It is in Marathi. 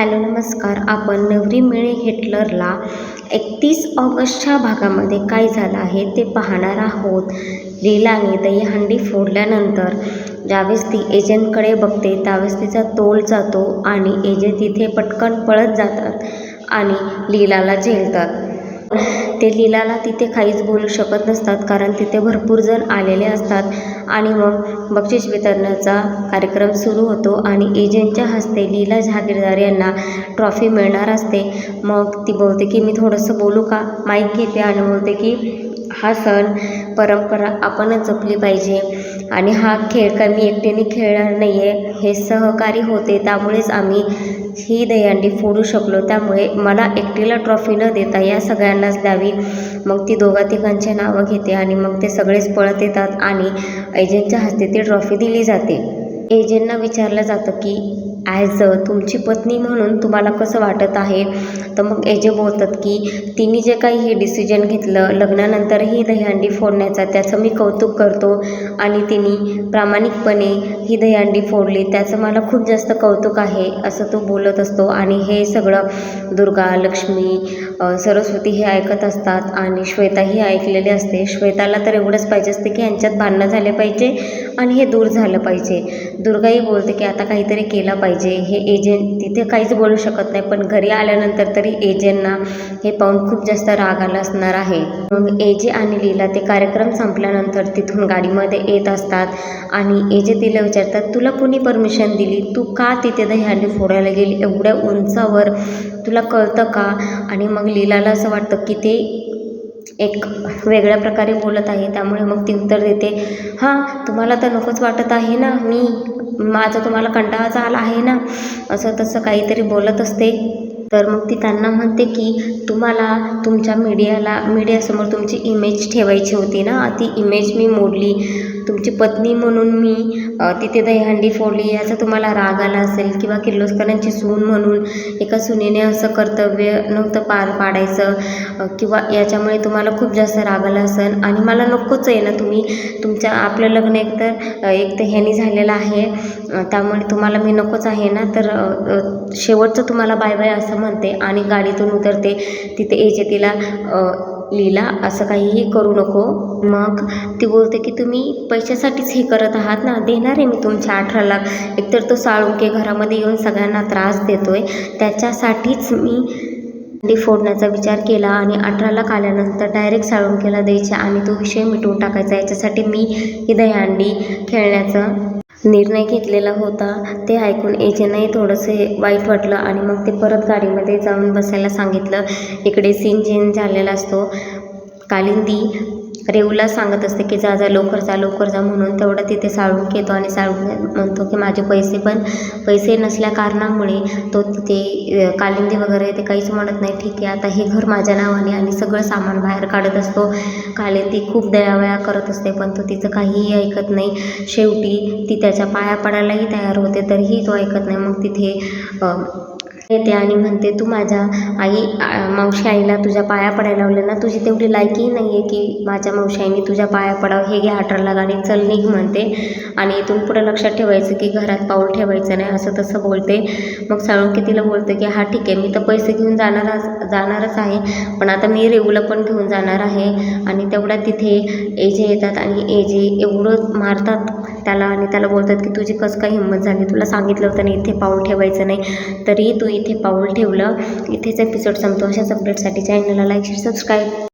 हॅलो नमस्कार. आपण नवरी मिळे हिटलरला एकतीस ऑगस्टच्या भागामध्ये काय झालं आहे ते पाहणार आहोत. लीलाने दहीहंडी फोडल्यानंतर ज्यावेळेस ती एजंटकडे बघते त्यावेळेस तिचा तोल जातो आणि एजंट तिथे पटकन पळत जातात आणि लीलाला झेलतात. ते लीलाला तिथे काहीच बोलू शकत नसतात कारण तिथे भरपूर जण आलेले असतात. आणि मग बक्षीस वितरणाचा कार्यक्रम सुरू होतो आणि एजंटच्या हस्ते लीला जहागीरदार यांना ट्रॉफी मिळणार असते. मग ती बोलते की मी थोडंसं बोलू का? माईक घेते आणि बोलते की हा सण परंपरा आपणच जपली पाहिजे. आणि हा खेळ काय मी एकटीने खेळणार नाही आहे हे सहकारी होते त्यामुळेच आम्ही ही दहीहंडी फोडू शकलो. त्यामुळे मला एकटीला ट्रॉफी न देता या सगळ्यांनाच द्यावी. मग ती दोघा तिघांचे नावं घेते आणि मग ते सगळेच पळत येतात आणि एजंटच्या हस्ते ती ट्रॉफी दिली जाते. एजंटना विचारलं जातं की ॲज अ तुमची पत्नी म्हणून तुम्हाला कसं वाटत आहे? तर मग एजे बोलतात की तिने जे काही हे डिसिजन घेतलं लग्नानंतरही दहीहंडी फोडण्याचा त्याचं मी कौतुक करतो आणि तिने प्रामाणिकपणे ही दहीहंडी फोडली. त्याचं मला खूप जास्त कौतुक आहे असं तो बोलत असतो. आणि हे सगळं दुर्गा लक्ष्मी सरस्वती हे ऐकत असतात आणि श्वेताही ऐकलेली असते. श्वेताला तर एवढंच पाहिजे असते की यांच्यात भांडणं झाले पाहिजे आणि हे दूर झालं पाहिजे. दुर्गाही बोलते की आता काहीतरी केलं पाहिजे. हे एजंट तिथे काहीच बोलू शकत नाही पण घरी आल्यानंतर तरी एजंटना हे पाहून खूप जास्त राग आला असणार आहे. मग एजे आणि लीला ते कार्यक्रम संपल्यानंतर तिथून गाडीमध्ये येत असतात आणि एजे तिला विचारतात तुला कुणी परमिशन दिली? तू का तिथे दहीहंडी फोडायला गेली? एवढ्या उंचावर तुला कळतं का? आणि मग लीलाला असं वाटतं की ते एक वेगळ्या प्रकारे बोलत आहे. त्यामुळे मग ती उत्तर देते हां तुम्हाला तर नकोच वाटत आहे ना? मी माझा तुम्हाला कंटाळाचा आला आहे ना? असं तसं काहीतरी बोलत असते. तर मग ती त्यांना म्हणते की तुम्हाला तुमच्या मीडियाला मीडियासमोर तुमची इमेज ठेवायची होती ना? ती इमेज मी मोडली. तुमची पत्नी म्हणून मी तिथे दहीहंडी फोडली याचा तुम्हाला राग आला असेल किंवा किर्लोस्करांची सून म्हणून एका सुनेने असं कर्तव्य नव्हतं पार पाडायचं किंवा याच्यामुळे तुम्हाला खूप जास्त राग आला असेल. आणि मला नकोच आहे ना तुम्ही तुमच्या आपलं लग्न एकतर एक तर ह्यानी झालेलं आहे त्यामुळे तुम्हाला मी नकोच आहे ना तर शेवटचं तुम्हाला बाय बाय असं म्हणते आणि गाडीतून उतरते तिथे एजे तिला लिहिला असं काहीही करू नको. मग ती बोलते की तुम्ही पै पैशासाठीच हे करत आहात ना? देणार आहे मी तुमच्या अठरा लाख. एकतर तो साळुंके घरामध्ये येऊन सगळ्यांना त्रास देतो आहे त्याच्यासाठीच मी अंडी फोडण्याचा विचार केला आणि अठरा लाख आल्यानंतर डायरेक्ट साळुंकेला द्यायचे. आणि तो विषय मिटवून टाकायचा. याच्यासाठी मी ही दहीहंडी खेळण्याचा निर्णय घेतलेला होता. ते ऐकून एजेनंही थोडंसं वाईट वाटलं आणि मग ते परत गाडीमध्ये जाऊन बसायला सांगितलं. इकडे सीन चेंज झालेला असतो. कालिंदी रेवूला सांगत असते की जा जा लवकर जा लवकर जा म्हणून तेवढं तिथे साळून घेतो आणि साळून म्हणतो की माझे पैसे पण पैसे नसल्या कारणामुळे तो तिथे कालिंदी वगैरे ते काहीच म्हणत नाही. ठीक आहे आता हे घर माझ्या नावाने आणि सगळं सामान बाहेर काढत असतो. कालिंदी खूप दयावया करत असते पण तो तिचं काहीही ऐकत नाही. शेवटी ती त्याच्या पाया पडायलाही तयार होते तरीही तो ऐकत नाही. मग तिथे येते आणि म्हणते तू माझ्या आई मावशी आईला तुझ्या पाया पडायला लावले ना तुझी तेवढी लायकीही नाही आहे की माझ्या मावशी आईने तुझ्या पाया पडावं हे घ्या अठरा गाणी आणि चल निघ म्हणते. आणि इथून पुढे लक्षात ठेवायचं की घरात पाऊल ठेवायचं नाही असं तसं बोलते. मग साळुंकी तिला बोलते की हा ठीक आहे मी तर पैसे घेऊन जाणार जाणारच आहे पण आता मी रेवलं पण घेऊन जाणार आहे. आणि तेवढ्या तिथे एजे येतात आणि एजे एवढं मारतात त्याला आणि त्याला बोलतात की तुझी कसं काय हिंमत झाली? तुला सांगितलं होतं ना इथे पाऊल ठेवायचं नाही. तरी तू इथे पाऊल ठेवलं. इथेच एपिसोड संपतो. अशाच अपडेटसाठी चॅनलला लाईक शेअर सबस्क्राईब